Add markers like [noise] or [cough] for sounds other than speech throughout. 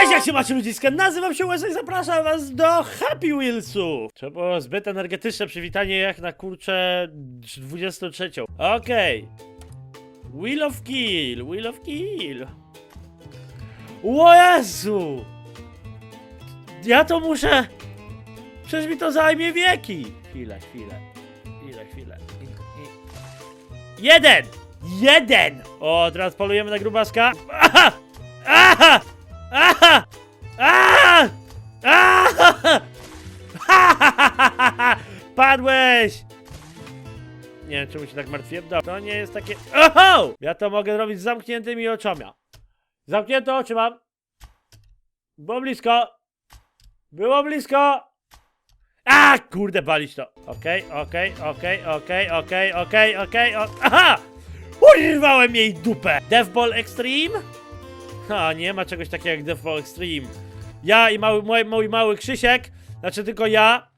Cześć, jak się macie ludziska? Nazywam się Łezek, zapraszam was do Happy Wheelsów. To było zbyt energetyczne przywitanie jak na kurczę 23. Okej. Wheel of Kill, Wheel of Kill. O Jezu! Ja to muszę... Przecież mi to zajmie wieki. Chwilę, chwilę. Chwilę, chwilę. Jeden! Jeden! O, teraz polujemy na grubaska. Aha! Aha! Aha! Aha! Aha! [laughs] Padłeś! Nie wiem, czemu się tak martwiłem. Dobra, to nie jest takie... Oho! Ja to mogę robić z zamkniętymi oczami. Zamknięte oczy mam. Było blisko. Było blisko. A, kurde, balić to. Okej, okej, okej, okej, okej, okej, okej, o- Aha! Urwałem jej dupę. Deathball Extreme? Ha, nie ma czegoś takiego jak Deathball Extreme. Ja i mały, mój, mój mały Krzysiek, znaczy tylko ja,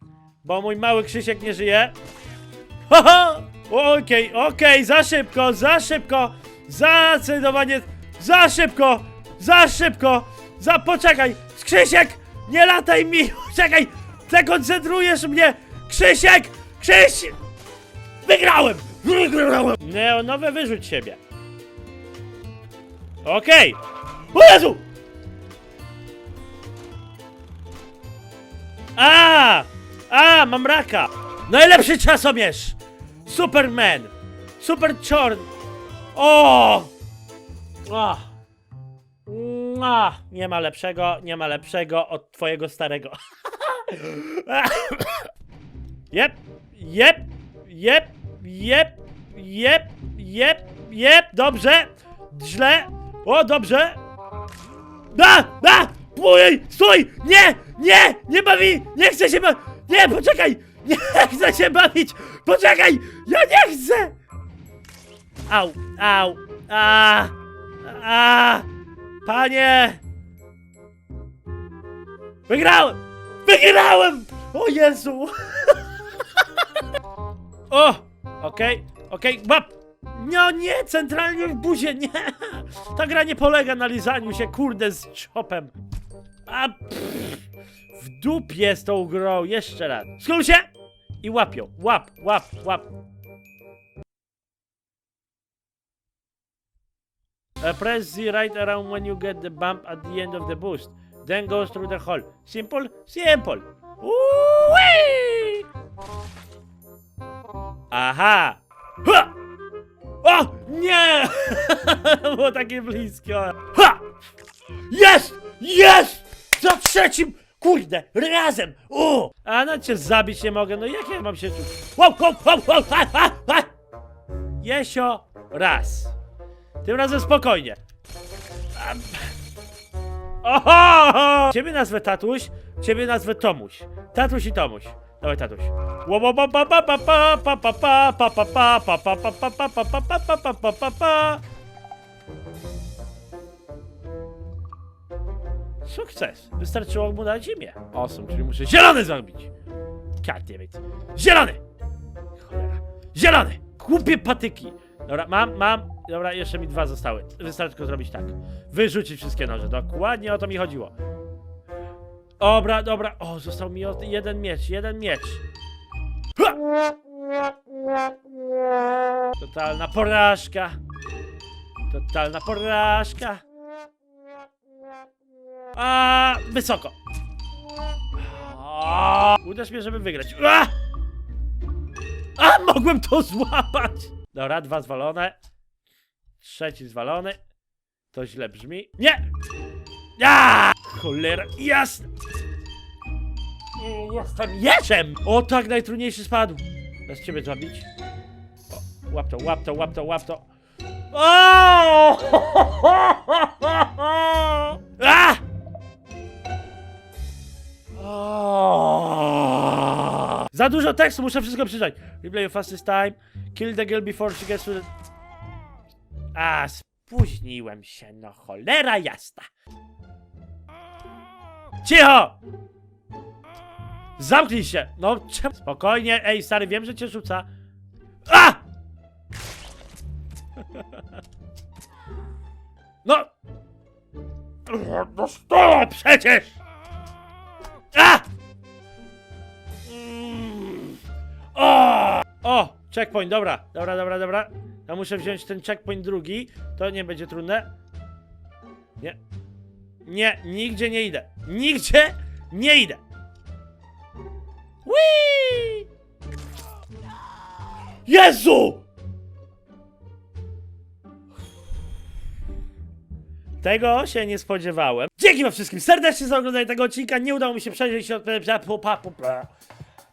bo mój mały Krzysiek nie żyje. Haha! Okej, okej, za szybko, za szybko, za zdecydowanie, za szybko, za szybko, za poczekaj, Krzysiek, nie lataj mi, [laughs] czekaj, dekoncentrujesz mnie, Krzysiek, Krzysiek, wygrałem, wygrałem. Neonowe wyrzuć siebie. Okej, o Jezu! A! A, mam raka! Najlepszy czasomierz! Superman! Super czorn! O! A! Nie ma lepszego, nie ma lepszego od twojego starego. [laughs] Jep, jep, jep, jep, jep, jep, jep, dobrze, źle, o, dobrze. Da, da, ojej, stój, nie, nie, nie bawi, nie chcę się bawić, nie, poczekaj, nie [laughs] chcę się bawić, poczekaj, ja nie chcę. Au, au, a, a, panie. Wygrałem, wygrałem, o Jezu. [laughs] O! Okej, okej, łap! No nie, centralnie w buzie, nie! Ta gra nie polega na lizaniu się, kurde, z czopem. A pff, w dupie z tą grą, jeszcze raz. Skról się! I łapią, łap, łap, łap. Uh, press the right around when you get the bump at the end of the boost. Then goes through the hole. Simple? Simple. Whee! Aha! Ha! O! Nie! [laughs] Było takie blisko. Ha! Jest! Jest! Za trzecim! Kurde! Razem! O! A no cię zabić nie mogę, no jak ja mam się czuć? Wow, wow, wow, wow, ha, ha, ha! Jesio, raz. Tym razem spokojnie. Oho! Ciebie nazwę tatuś, ciebie nazwę Tomuś. Tatuś i Tomuś. Dawaj, tatuś. Sukces. Wystarczyło mu dać imię. Awesome, czyli muszę zielony zrobić. God damn it. Zielony! Cholera. Zielony! Głupie patyki. Dobra, mam, mam. Dobra, jeszcze mi dwa zostały. Wystarczy tylko zrobić tak. Wyrzucić wszystkie noże. Dokładnie o to mi chodziło. Dobra, dobra. O, został mi jeden miecz, jeden miecz. Totalna porażka. Totalna porażka. A wysoko. A, uderz mnie, żeby wygrać. A! A, mogłem to złapać. Dobra, dwa zwalone. Trzeci zwalony. To źle brzmi. Nie! Ja! Cholera, jasne! Jestem jeszem! O tak, najtrudniejszy spadł. Teraz ciebie zabić. O, łap to, łap to, łap to, łap to. O! [laughs] A! O! Za dużo tekstu, muszę wszystko przeczytać. Replay your fastest time. Kill the girl before she gets to the... A, spóźniłem się, no cholera jasna. Cicho! Zamknij się! No, czemu? Spokojnie, ej, stary, wiem, że cię rzuca. A! [laughs] No! Dostała przecież! A! O! O! Checkpoint, dobra, dobra, dobra, dobra. Ja muszę wziąć ten checkpoint drugi. To nie będzie trudne. Nie. Nie, nigdzie nie idę. Nigdzie nie idę. Jezu! Tego się nie spodziewałem. Dzięki wam wszystkim serdecznie za oglądanie tego odcinka. Nie udało mi się przejść od...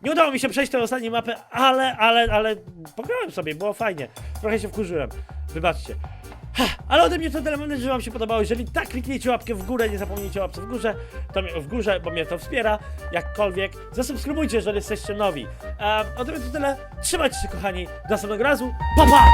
Nie udało mi się przejść tej ostatniej mapy, ale, ale, ale pograłem sobie, było fajnie. Trochę się wkurzyłem. Wybaczcie. Ale ode mnie to tyle, mam nadzieję, że wam się podobało. Jeżeli tak, kliknijcie łapkę w górę, nie zapomnijcie o łapce w górze, to w górze, bo mnie to wspiera, jakkolwiek. Zasubskrybujcie, jeżeli jesteście nowi. Um, ode mnie to tyle, trzymajcie się kochani, do następnego razu, pa pa!